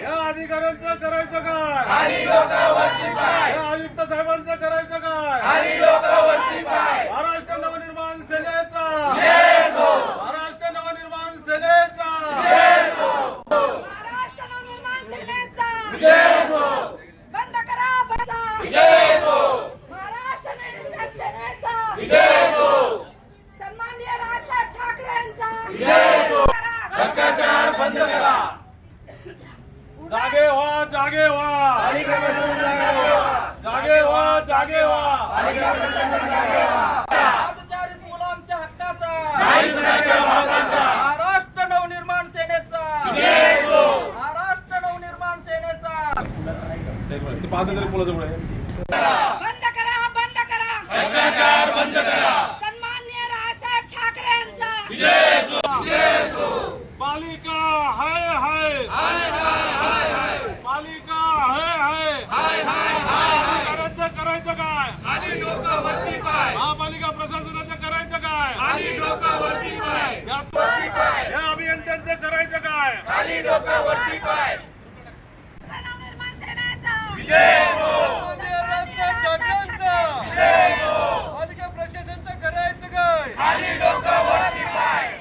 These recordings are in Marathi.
या अधिकाऱ्यांचं करायचं काय? या आयुक्त साहेबांचं करायचं काय महाराष्ट्र नवनिर्माण सेनेचा महाराष्ट्र नवनिर्माण सेनेचा महाराष्ट्र नवनिर्माण सेनेचा बंद करा बचा महाराष्ट्र नवनिर्माण सेनेचा सन्माननीय राजसाहेब ठाकरेंचा भ्रष्टाचार बंद करा जागे व्हा. जागे व्हा जागे व्हा. जागे व्हा पादचारी मुलांच्या हक्काचा. नाही कुणाच्या भागाचा महाराष्ट्र नवनिर्माण सेनेचा. महाराष्ट्र नवनिर्माण सेनेचा बंद करा बंद करा. भ्रष्टाचार बंद करा. सन्माननीय राजसाहेब ठाकरेंचा पालिका हाय हाय. पालिका महापालिका प्रशासनाचं करायचं काय? या- या अभियंत्यांचं करायचं काय? नवनिर्माण सेनेचा सन्माननीय राजसाहेब ठाकरेंचा पालिका प्रशासनचं करायचं काय? खाली येत नाही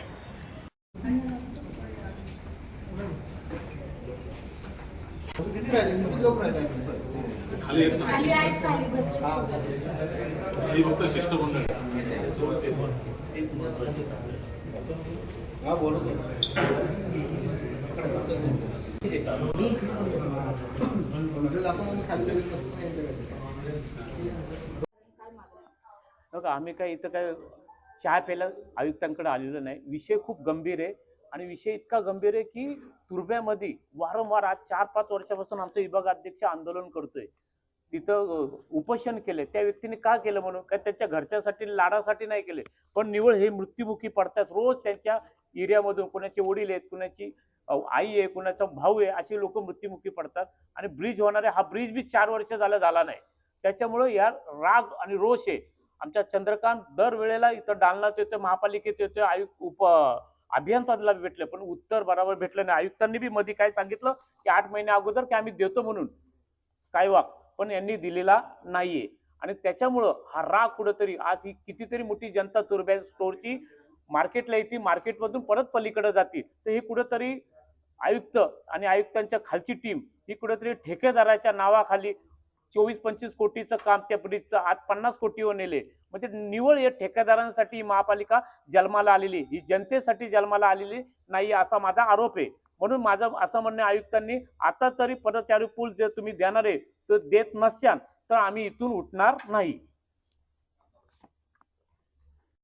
खाली आहेत खाली बसले ही. फक्त शिष्टमंडळ. बघा आम्ही काय इथं काय चहा प्यायला आयुक्तांकडे आलेलो नाही. विषय खूप गंभीर आहे आणि विषय इतका गंभीर आहे की तुर्ब्यामध्ये वारंवार आज चार पाच वर्षापासून आमचा विभाग अध्यक्ष आंदोलन करतोय. तिथं उपोषण केले त्या व्यक्तीने का केलं म्हणून? काय त्यांच्या घरच्यासाठी लाडासाठी नाही केले? पण निवळ हे मृत्युमुखी पडतात. रोज त्यांच्या एरियामधून कोणाचे वडील आहेत कुणाची आई आहे कुणाचा भाऊ आहे असे लोक मृत्युमुखी पडतात. आणि ब्रिज होणारे हा ब्रिज बी चार वर्ष झाला झाला नाही. त्याच्यामुळं या राग आणि रोष आहे आमच्या चंद्रकांत दरवेळेला इथं डालनात येतो महापालिकेत येतं आयुक्त उप अभियंताला भेटलं. पण उत्तर बरोबर भेटलं नाही. आयुक्तांनी बी मध्ये काय सांगितलं? की आठ महिन्या अगोदर की आम्ही देतो म्हणून. स्कायवॉक पण यांनी दिलेला नाहीये. आणि त्याच्यामुळं हा राग कुठंतरी आज ही कितीतरी मोठी जनता चोरब्या स्टोअरची मार्केटला येते मार्केटमधून परत पलीकडे जाते. तर हे कुठंतरी आयुक्त आणि आयुक्तांच्या खालची टीम ही कुठेतरी ठेकेदाराच्या नावाखाली चोवीस पंचवीस कोटीचं काम त्या ब्रिजचं आज पन्नास कोटीवर नेले. म्हणजे निवळ या ठेकेदारांसाठी महापालिका जन्माला आलेली ही जनतेसाठी जन्माला आलेली नाही असा माझा आरोप आहे. म्हणून माझं असं म्हणणं आयुक्तांनी आता तरी पदचारी पूल जर तुम्ही देणार आहे तर देत नसशाल तर आम्ही इथून उठणार नाही.